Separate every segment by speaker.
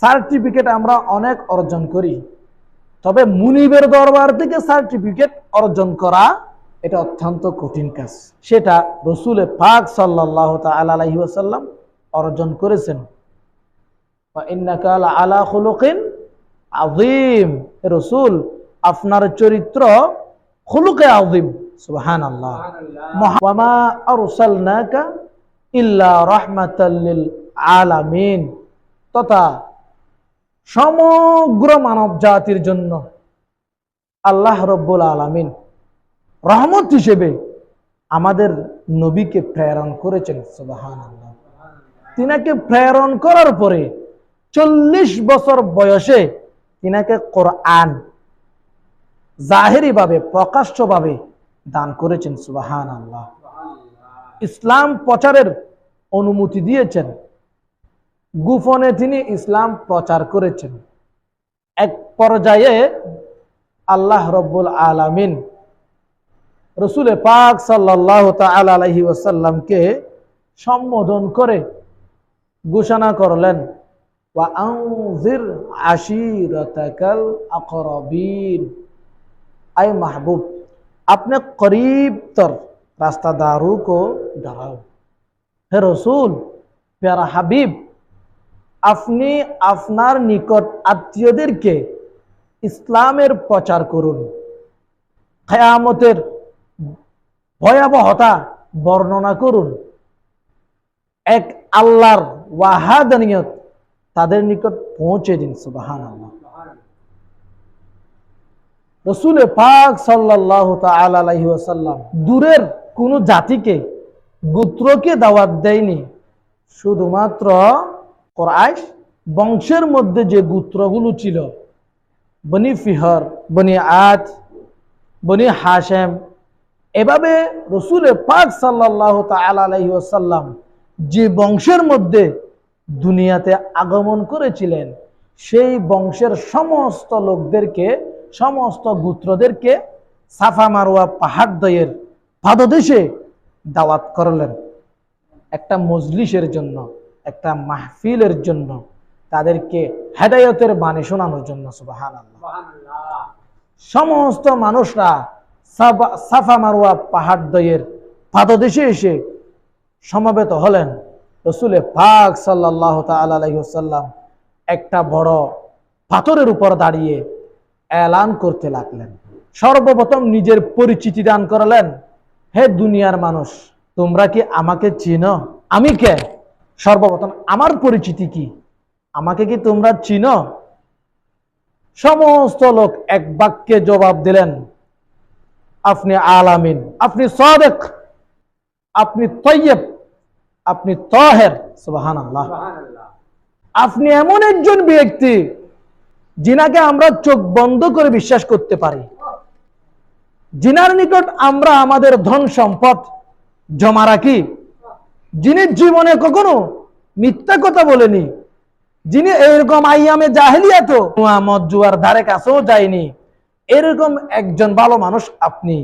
Speaker 1: Certificate আমরা অনেক অর্জন করি। তবে মুনিবের দরবার থেকে সার্টিফিকেট অর্জন করা এটা অত্যন্ত কঠিন কাজ। সেটা রসুলে পাক সাল্লাহ ওয়াসাল্লাম অর্জন করেছেন। আলা খুলুকিন আজিম রসুল, আপনার চরিত্র খুলুকে আজিম সুবহান আল্লাহ ইল্লা রাহমাতাল লিল আলামিন। তথা সমগ্র মানব জাতির জন্য আল্লাহ রব্বুল আলামিন রহমত হিসেবে আমাদের নবীকে প্রেরণ করেছেন সুবাহান আল্লাহ তিনাকে প্রেরণ করার পরে চল্লিশ বছর বয়সে তিনাকে কোরআন জাহেরি ভাবে প্রকাশ্য দান করেছেন সুবাহান আল্লাহ ইসলাম প্রচারের অনুমতি দিয়েছেন। গুফনে তিনি ইসলাম প্রচার করেছেন, এক পর্যায়ে আল্লাহ রব্বুল আলামিন রসুল পাক সাল্লাহ আলহি ওসাল্লামকে সম্বোধন করে ঘোষণা করলেন আই মাহবুব, আপনি করিবতর রাস্তা দারু কো ডরাও হে রসুল, প্যারা হাবিব আপনি আপনার নিকট আত্মীয়দেরকে ইসলামের প্রচার করুন। খায়ামতের ভয়াবহতা বর্ণনা করুন। এক আল্লাহর ওয়াহাদানিয়ত তাদের নিকট পৌঁছে দিন সুবাহান পাক সাল্লাহ আলাইহি ওয়াসাল্লাম দূরের কোন জাতিকে, গোত্রকে দাওয়াত দেয়নি। শুধুমাত্র কোরআশ বংশের মধ্যে যে গোত্রগুলো ছিল, বনি ফিহর, বনি আজ বনি হাশেম, এভাবে রসুল পাক সাল্লাহ আলাইহি ওয়াসাল্লাম যে বংশের মধ্যে দুনিয়াতে আগমন করেছিলেন, সেই বংশের সমস্ত লোকদেরকে, সমস্ত গুত্রদেরকে সাফা মারোয়া পাহাড় দয়ের পাদদেশে দাওয়াত করলেন। একটা মজলিসের জন্য। একটা মাহফিলের জন্য তাদেরকে হেদায়তের বাণী শোনানোর জন্য সুবাহান সমস্ত মানুষরা সাফা মারোয়া পাহাড় দয়ের পাদদেশে এসে সমবেত হলেন। রসুলে পাক সাল্লাহ তাল্লাম একটা বড় পাথরের উপর দাঁড়িয়ে এলান করতে লাগলেন। সর্বপ্রথম নিজের পরিচিতি দান করলেন। হে দুনিয়ার মানুষ তোমরা কি আমাকে চিনো? আমি কে? সর্বপ্রথম আমার পরিচিতি কি? আমাকে কি তোমরা চিনো? সমস্ত লোক এক বাক্যে জবাব দিলেন আপনি আলামিন আপনি সদেক আপনি তৈয়ব আপনি তহের সুবাহান আল্লাহ আপনি এমন একজন ব্যক্তি যিনাকে আমরা চোখ বন্ধ করে বিশ্বাস করতে পারি। যিনার নিকট আমরা আমাদের ধন সম্পদ জমা রাখি যিনি জীবনে কখনো মিথ্যা কথা বলেনি যিনি এরকম আইয়ামে জাহেলিয়া তো মুহাম্মদ জুয়ার ধারে কাছেও যায়নি এরকম একজন ভালো মানুষ আপনি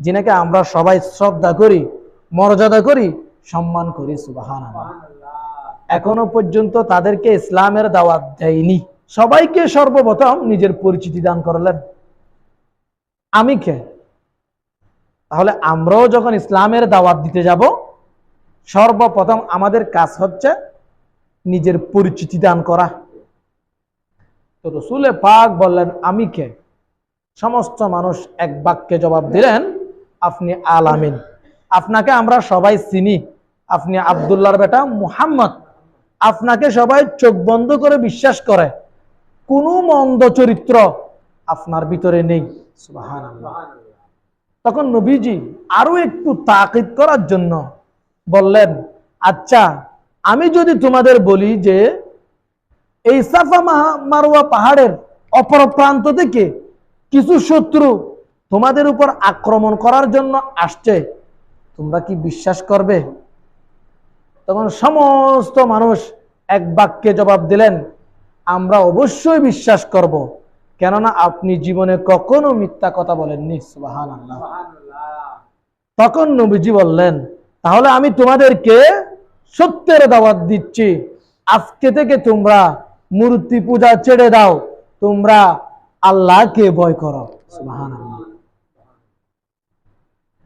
Speaker 1: যিনাকে আমরা সবাই শ্রদ্ধা করি মর্যাদা করি সম্মান করি সুবাহান এখনও পর্যন্ত তাদেরকে ইসলামের দাওয়াত দেয়নি। সবাইকে সর্বপ্রথম নিজের পরিচিতি দান করলেন। আমি কে? তাহলে আমরাও যখন ইসলামের দাওয়াত দিতে যাব সর্বপ্রথম আমাদের কাজ হচ্ছে নিজের পরিচিতি দান করা। তো রসুলে পাক বললেন, আমি কে? সমস্ত মানুষ এক বাক্যে জবাব দিলেন, আপনি আলামিন। আপনাকে আমরা সবাই চিনি। আপনি আবদুল্লাহর বেটা মুহাম্মদ। আপনাকে সবাই চোখ বন্ধ করে বিশ্বাস করে। কোনো মন্দ চরিত্র আপনার ভিতরে নেই। তখন নবীজি আরও একটু তাকিদ করার জন্য বললেন আচ্ছা আমি যদি তোমাদের বলি যে এই সাফা মারোয়া পাহাড়ের অপর প্রান্ত থেকে কিছু শত্রু তোমাদের উপর আক্রমণ করার জন্য আসছে তোমরা কি বিশ্বাস করবে? তখন সমস্ত মানুষ এক বাক্যে জবাব দিলেন আমরা অবশ্যই বিশ্বাস করব কেননা আপনি জীবনে কখনো মিথ্যা কথা বলেননি। সুবাহান আল্লাহ তখন নবীজি বললেন তাহলে আমি তোমাদেরকে সত্যের দাওয়াত দিচ্ছি। আজকে থেকে তোমরা মূর্তি পূজা ছেড়ে দাও। তোমরা আল্লাহকে ভয় করো।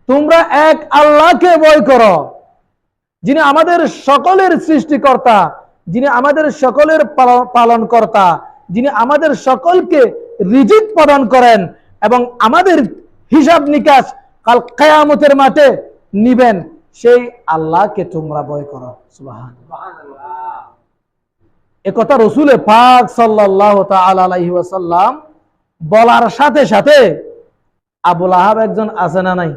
Speaker 1: তোমরা এক আল্লাহকে ভয় করো। যিনি আমাদের সকলের সৃষ্টিকর্তা, যিনি আমাদের সকলের পালন কর্তা যিনি আমাদের সকলকে রিজিক প্রদান করেন এবং আমাদের হিসাব নিকাশ কাল কেয়ামতের মাঠে নিবেন। সেই আল্লাহকে তোমরা ভয় করো। একথা রসুলে পাক সাল্লাহ আলাইহি ওয়াসাল্লাম বলার সাথে সাথে আবুল আহাব একজন আছে না নাই?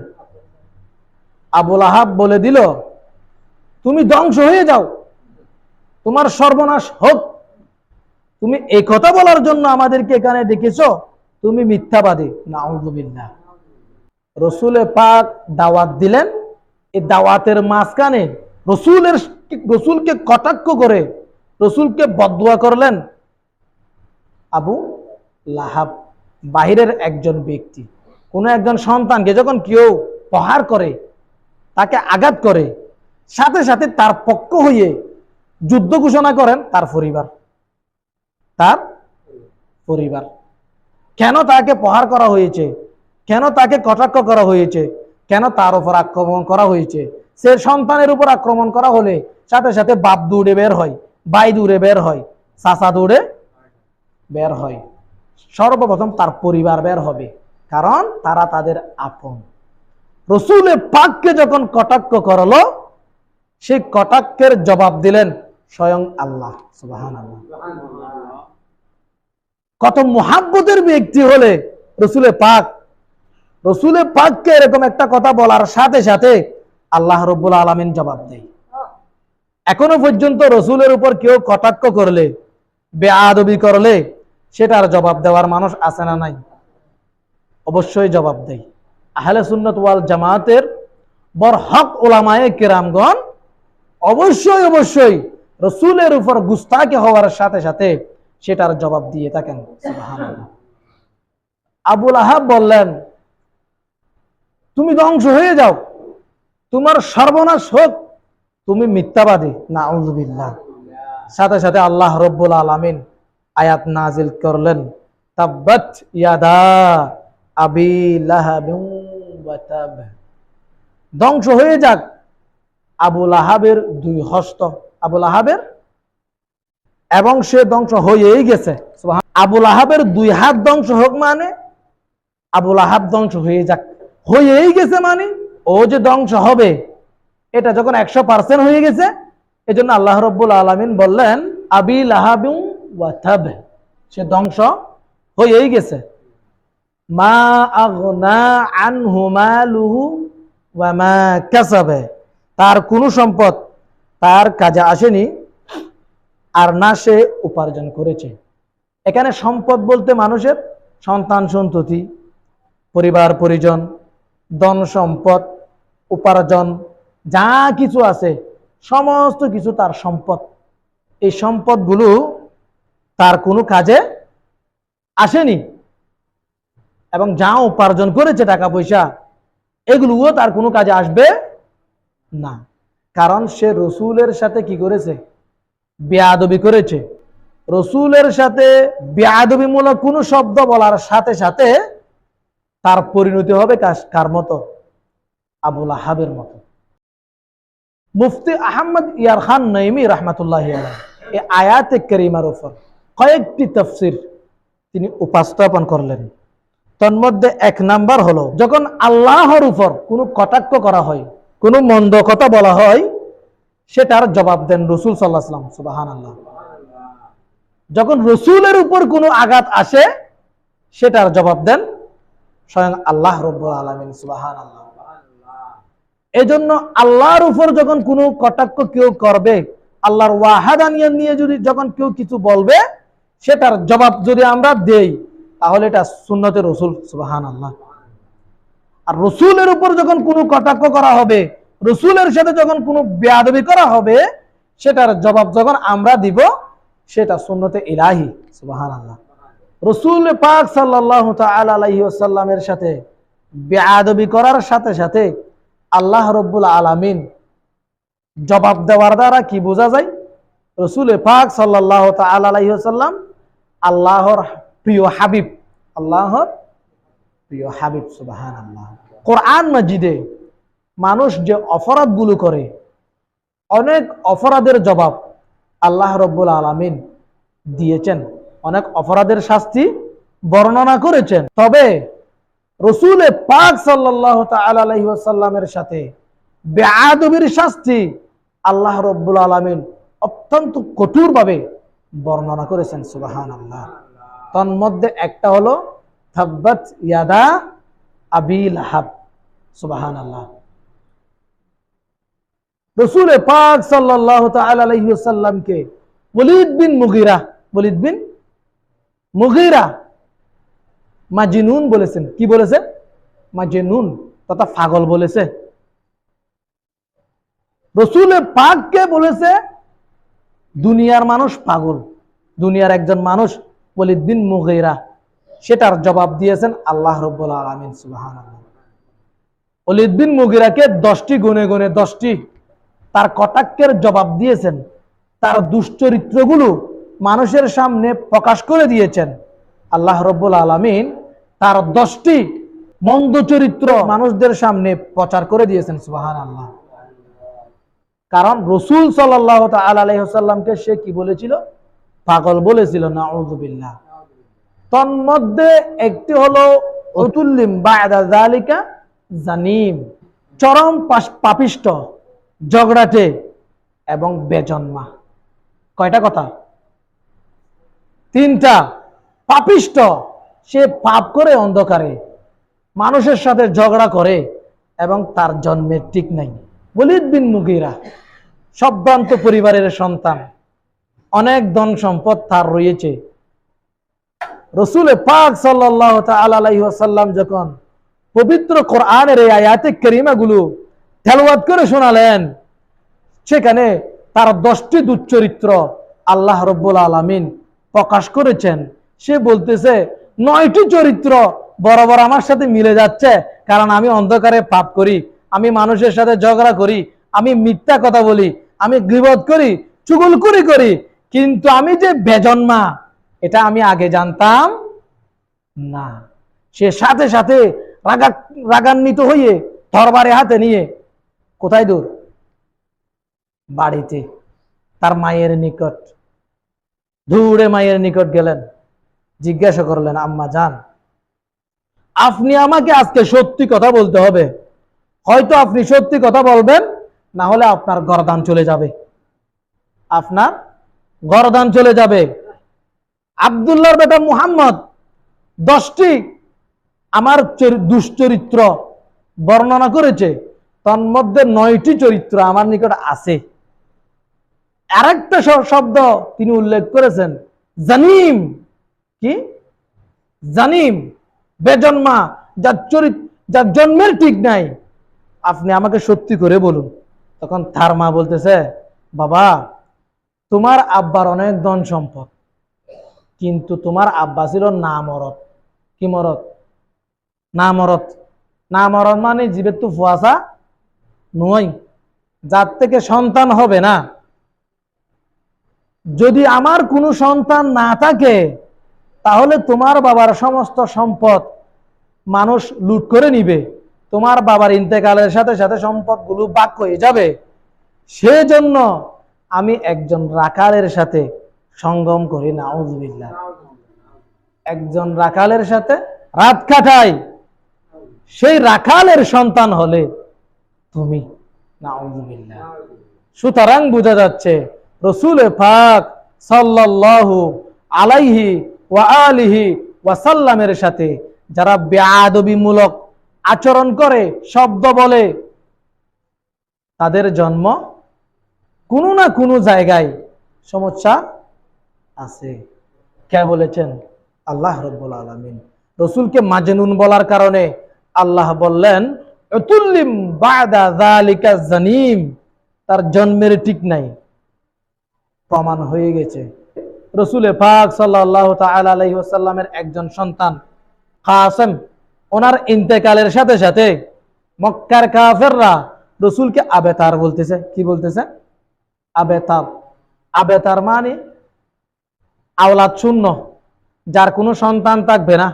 Speaker 1: আবুল আহাব বলে দিল, তুমি ধ্বংস হয়ে যাও। তোমার সর্বনাশ হোক। তুমি এই কথা বলার জন্য আমাদেরকে এখানে ডেকেছ। তুমি মিথ্যাবাদী। না রসুলে পাক দাওয়াত দিলেন। এই দাওয়াতের মাঝখানে রসুলের রসুলকে কটাক্ষ করে রসুলকে বদুয়া করলেন আবু লাহাব, বাহিরের একজন ব্যক্তি। কোন একজন সন্তানকে যখন কেউ প্রহার করে, তাকে আঘাত করে, সাথে সাথে তার পক্ষ হয়ে যুদ্ধ ঘোষণা করেন তার পরিবার। তার পরিবার। কেন তাকে প্রহার করা হয়েছে? কেন তাকে কটাক্ষ করা হয়েছে? কেন তার উপর আক্রমণ করা হয়েছে? সে সন্তানের উপর আক্রমণ করা হলে সাথে সাথে বাপ দৌড়ে বের হয়, বাই দৌড়ে বের হয় চাষা দৌড়ে বের হয়। সর্বপ্রথম তার পরিবার বের হবে, কারণ তারা তাদের আপন। রসুলের পাককে যখন কটাক্ষ করল সেই কটাক্ষের জবাব দিলেন, স্বয়ং আল্লাহ কত মহাব্বতের ব্যক্তি হলে রসুলের পাক রসুলের পাককে এরকম একটা কথা বলার সাথে সাথে আল্লাহ রব্বুল আলমিন জবাব দেয়। এখনও পর্যন্ত রসুলের উপর কেউ কটাক্ষ করলে বেআবি করলে সেটার জবাব দেওয়ার মানুষ আছে না নাই? অবশ্যই জবাব দেয়। আহলে সুন্নত ওয়াল জামাতের বর হক ওলামায়ে কেরামগণ অবশ্যই অবশ্যই রসুলের উপর গুস্তাকে হওয়ার সাথে সাথে সেটার জবাব দিয়ে থাকেন। আবুল আহাব বললেন তুমি ধ্বংস হয়ে যাও। তোমার সর্বনাশ হোক। তুমি মিথ্যাবাদী। না আউজুবিল্লাহ সাথে সাথে আল্লাহ রব্বুল আলমিন আয়াত নাজিল করলেন। ইয়াদা আবি ধ্বংস হয়ে যাক। আবুল আহাবের দুই হস্ত। আবুল আহাবের এবং সে ধ্বংস হয়েই গেছে। আবুল আহাবের দুই হাত ধ্বংস হোক মানে আবুল আহাব ধ্বংস হয়ে যাক। হয়েই গেছে মানে? ও যে ধ্বংস হবে, এটা যখন একশো পার্সেন্ট হয়ে গেছে এই জন্য আল্লাহ রব্বুল আলমিন বললেন আবিল আহাবু সে ধ্বংস হয়েই গেছে। মা আগনা আনহু মালুহু ওয়া মা কাসাবে তার কোনো সম্পদ, তার কাজে আসেনি, আর না সে উপার্জন করেছে। এখানে সম্পদ বলতে মানুষের সন্তান সন্ততি, পরিবার, পরিজন ধন সম্পদ, উপার্জন, যা কিছু আছে, সমস্ত কিছু তার সম্পদ। এই সম্পদগুলো তার কোনো কাজে আসেনি। এবং যা উপার্জন করেছে টাকা পয়সা, এগুলোও তার কোনো কাজে আসবে না। কারণ সে রসুলের সাথে কি করেছে? বেয়াদবি করেছে। রসুলের সাথে বেয়াদবিমূলক কোনো শব্দ বলার সাথে সাথে তার পরিণতি হবে কার মতো? আবুল আহাবের মতো। মুফতি আহমদ ইয়ার খান নইমি রহমতুল্লাহ এই আয়াতে করিমার উপর কয়েকটি তফসির তিনি উপস্থাপন করলেন। তন্মধ্যে এক নাম্বার হলো, যখন আল্লাহর উপর কোনো কটাক্ষ করা হয়, কোনো মন্দ কথা বলা হয়, সেটার জবাব দেন রসুল সাল্লাহাম সুবাহান আল্লাহ যখন রসুলের উপর কোনো আঘাত আসে, সেটার জবাব দেন স্বয়ং আল্লাহ রব আলমিন সুবাহান আল্লাহ এজন্য আল্লাহর উপর যখন কোনো কটাক্ষ কেউ করবে, আল্লাহর ওয়াহাদানিয়া নিয়ে যদি যখন কেউ কিছু বলবে, সেটার জবাব যদি আমরা দেই, তাহলে এটা সুন্নতের রসুল সুবাহান আল্লাহ আর রসুলের উপর যখন কোনো কটাক্ষ করা হবে, রসুলের সাথে যখন কোনো বেয়াদবি করা হবে, সেটার জবাব যখন আমরা দিব, সেটা সুন্নতে ইলাহি সুবাহান আল্লাহ রসুল পাক সাল্লাহ আলাইসাল্লামের সাথে বেয়াদবি করার সাথে সাথে আল্লাহ রব্বুল আলামিন জবাব দেওয়ার দ্বারা কি বোঝা যায়? রসুল পাক সাল্লাহ আলাইসাল্লাম আল্লাহর প্রিয় হাবিব, আল্লাহর প্রিয় হাবিব সুবাহান আল্লাহ কোরআন মজিদে মানুষ যে অপরাধগুলো করে, অনেক অপরাধের জবাব আল্লাহ রব্বুল আলমিন দিয়েছেন। অনেক অপরাধের শাস্তি বর্ণনা করেছেন। তবে রসুল পাক সাল্লাহ আলাইসাল্লামের সাথে বেআবীর শাস্তি আল্লাহ রব্বুল আলমিন অত্যন্ত কঠোরভাবে বর্ণনা করেছেন সুবাহান আল্লাহ তন্মধ্যে একটা হলো, থাব্বাত ইয়াদা আবিল হাব সুবাহান আল্লাহ রসুল পাক সাল্লাহ আলাইসাল্লামকে ওলিদ বিন মুগিরা, ওলিদ বিন মুগিরা। মাজিনুন বলেছেন। কি বলেছে? মাজিনুন, তথা পাগল বলেছে। রসুল পাককে বলেছে, দুনিয়ার মানুষ পাগল। দুনিয়ার একজন মানুষ ওলিদ বিন মুগিরা। সেটার জবাব দিয়েছেন আল্লাহ রব্বুল আলমিন সুবাহান বিন মুগিরাকে দশটি গুনে গুনে দশটি তার কটাক্ষের জবাব দিয়েছেন। তার দুশ্চরিত্রগুলো মানুষের সামনে প্রকাশ করে দিয়েছেন। আল্লাহ রব্বুল আলমিন তার দশটি মন্দ চরিত্র মানুষদের সামনে প্রচার করে দিয়েছেন সুবাহান আল্লাহ কারণ রসুল সাল্লাহ আলাইসাল্লামকে সে কি বলেছিল? পাগল বলেছিল না উজুবিল্লাহ তন্মধ্যে একটি হলো অতুল্লিম বালিকা জানিম। চরম পাপিষ্ট ঝগড়াটে এবং বেজন্মা। কয়টা কথা? তিনটা পাপিষ্ট। সে পাপ করে অন্ধকারে, মানুষের সাথে ঝগড়া করে এবং তার জন্মের ঠিক নাই। বলিদ বিন মুগিরা সভ্রান্ত পরিবারের সন্তান, অনেক ধন সম্পদ তার রয়েছে। রসুলে পাক সাল্লাহ আলাইসাল্লাম যখন পবিত্র কোরআনের এই আয়াতে করিমাগুলো তেলওয়াত করে শোনালেন, সেখানে তার দশটি দুচ্চরিত্র আল্লাহ রব্বুল আলমিন প্রকাশ করেছেন। সে বলতেছে, নয়টি চরিত্র বরাবর আমার সাথে মিলে যাচ্ছে, কারণ আমি অন্ধকারে পাপ করি, আমি মানুষের সাথে ঝগড়া করি, আমি মিথ্যা কথা বলি, আমি গৃবত করি চুগলকুরি করি, কিন্তু আমি যে বেজন্মা, এটা আমি আগে জানতাম না। সে সাথে সাথে রাগা, রাগান্বিত হয়ে তরবারে হাতে নিয়ে, কোথায় দূর? বাড়িতে, তার মায়ের নিকট। দূরে মায়ের নিকট গেলেন। জিজ্ঞাসা করলেন, আম্মা যান, আপনি আমাকে আজকে সত্যি কথা বলতে হবে। হয়তো আপনি সত্যি কথা বলবেন, না হলে আপনার গরদান চলে যাবে। আপনার গরদান চলে যাবে? আবদুল্লাহর বেটা মুহাম্মদ, দশটি আমার দুশ্চরিত্র বর্ণনা করেছে। তন্মধ্যে নয়টি চরিত্র আমার নিকট আছে। আরেকটা শব্দ তিনি উল্লেখ করেছেন। জানিম। কি? জানিম। বেজন্মা। যার চরিত্র যার জন্মের ঠিক নাই। আপনি আমাকে সত্যি করে বলুন। তখন তার মা বলতেছে, বাবা, তোমার আব্বার অনেক ধন সম্পদ, কিন্তু তোমার আব্বা ছিল না মরত কি মরত? না মরত না মানে জীবের তো ফুয়াশা নয়। যার থেকে সন্তান হবে না। যদি আমার কোনো সন্তান না থাকে, তাহলে তোমার বাবার সমস্ত সম্পদ মানুষ লুট করে নিবে। তোমার বাবার ইন্তেকালের সাথে সাথে সম্পদগুলো বাক হয়ে যাবে। সেজন্য আমি একজন রাকালের সাথে সঙ্গম করি না একজন রাখালের সাথে রাত কাটাই। সেই রাখালের সন্তান হলে তুমি না সুতরাং বোঝা যাচ্ছে রসুল পাক সাল্লাল্লাহু আলাইহি ওয়া আলিহি ওয়াসাল্লামের সাথে যারা বেআদবিমূলক আচরণ করে, শব্দ বলে, তাদের জন্ম কোনো না কোনো জায়গায় সমস্যা আছে। কে বলেছেন? আল্লাহ রব্বুল আলমিন। রসুলকে মাজনুন বলার কারণে আল্লাহ বললেন তার জন্মের ঠিক নাই। প্রমাণ হয়ে গেছে। রসুলে পাক সাল্লাহ আলাইসাল্লামের একজন সন্তান, কাসেম, ওনার ইন্তেকালের সাথে সাথে মক্কার কাফেররা রসুলকে আবেতার বলতেছে। কি বলতেছে? আবেতাব আবেতার মানে আওলাদ শূন্য, যার কোনো সন্তান থাকবে না।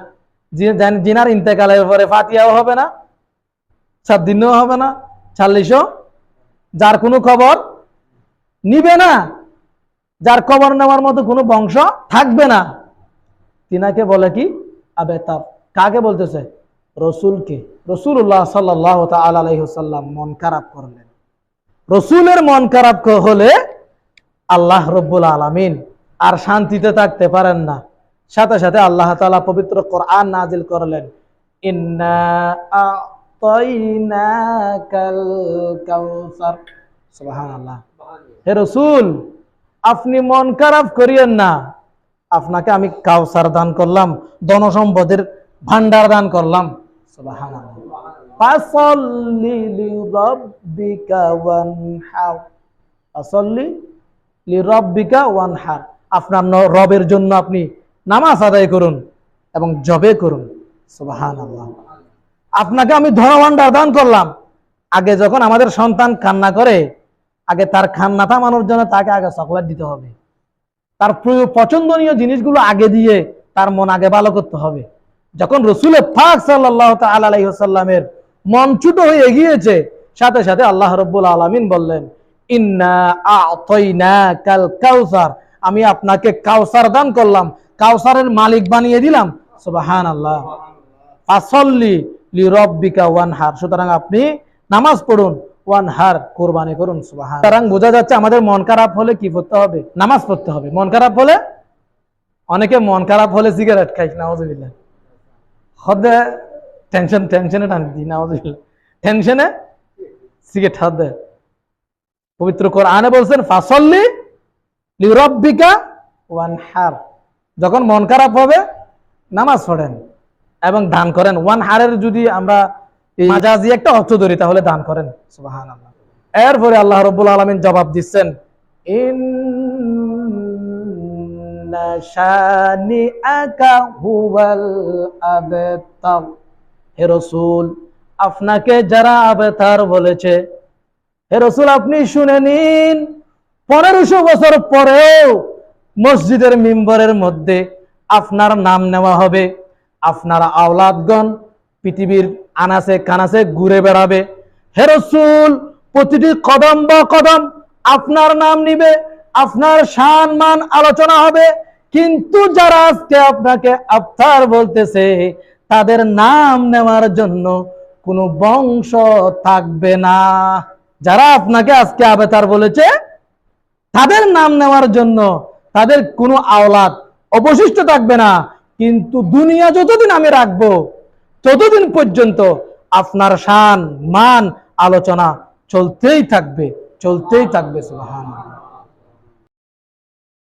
Speaker 1: জিনার ইন্তেকালের পরে ফাতিয়াও হবে না সাত দিনও হবে না, চাল্লিশও, যার কোনো খবর নিবে না। যার খবর নেওয়ার মতো কোনো বংশ থাকবে না। তিনাকে বলে কি? আবেতাব কাকে বলতেছে? রসুলকে। রসুল্লাহ সাল্লাহ মন খারাপ করলেন। রসুলের মন খারাপ হলে আল্লাহ রব্বুল আলামিন আর শান্তিতে থাকতে পারেন না। সাথে সাথে আল্লাহ তাআলা পবিত্র কোরআন নাজিল করলেন। হে রসুল! আপনি মন খারাপ করিয়েন না। আপনাকে আমি কাউসার দান করলাম, ধনসম্পদের ভান্ডার দান করলাম। আপনার রবের জন্য আপনি নামাজ আদায় করুন এবং জবে করুন। সুবহানাল্লাহ। আপনাকে আমি ধনভাণ্ডার দান করলাম। আগে যখন আমাদের সন্তান কান্না করে আগে তার কান্না থামানোর জন্য তাকে আগে চকলেট দিতে হবে। তার পছন্দনীয় জিনিসগুলো আগে দিয়ে তার মন আগে ভালো করতে হবে। যখন রসুলের ফাক সাল্লাহ আলাইসাল্লামের মন ছুটো হয়ে গিয়েছে সাথে সাথে আল্লাহ রব্বুল আলমিন বললেন, ইন্না কাল কাউসার আমি আপনাকে কাউসার দান করলাম কাউসারের মালিক বানিয়ে দিলাম। সুবাহান আল্লাহ ফাসল্লি লিরব্বিকা ওয়ানহার। সুতরাং আপনি নামাজ পড়ুন ওয়ানহার কোরবানি করুন সুতরাং বোঝা যাচ্ছে আমাদের মন খারাপ হলে কি হবে? নামাজ পড়তে হবে। মন খারাপ হলে অনেকে মন খারাপ হলে সিগারেট খাই হদে টেনশন টেনশনে টান টেনশনে সিগারেট হাত দেয়। পবিত্র কোরআনে বলছেন, ফাসল্লি লিরব্বিকা ওয়ানহার যখন মন খারাপ হবে, নামাজ পড়েন এবং দান করেন। ওয়ান হারের যদি আমরা মাজাজি একটা অর্থ ধরি তাহলে দান করেন। এরপরে আল্লাহ রব্বুল আলমিন জবাব দিচ্ছেন ইন্না শানিআকা হুয়াল আবতার। হে রসুল আপনাকে যারা আবেতার বলেছে হে রসুল আপনি শুনে নিন পনেরোশো বছর পরেও মসজিদের মিম্বরের মধ্যে আপনার নাম নেওয়া হবে। আপনার আওলাদগণ পৃথিবীর আনাসে কানাসে ঘুরে বেড়াবে। হে রসুল, প্রতিটি কদম বা কদম আপনার নাম নিবে, আপনার শান মান আলোচনা হবে। কিন্তু যারা আজকে আপনাকে আফতার বলতেছে, তাদের নাম নেওয়ার জন্য কোনো বংশ থাকবে না। যারা আপনাকে আজকে আবেতার বলেছে, তাদের নাম নেওয়ার জন্য তাদের কোনো আওলাদ অবশিষ্ট থাকবে না। কিন্তু দুনিয়া যতদিন আমি রাখব ততদিন পর্যন্ত আপনার শান মান আলোচনা চলতেই থাকবে চলতেই থাকবে সুবহানাল্লাহ।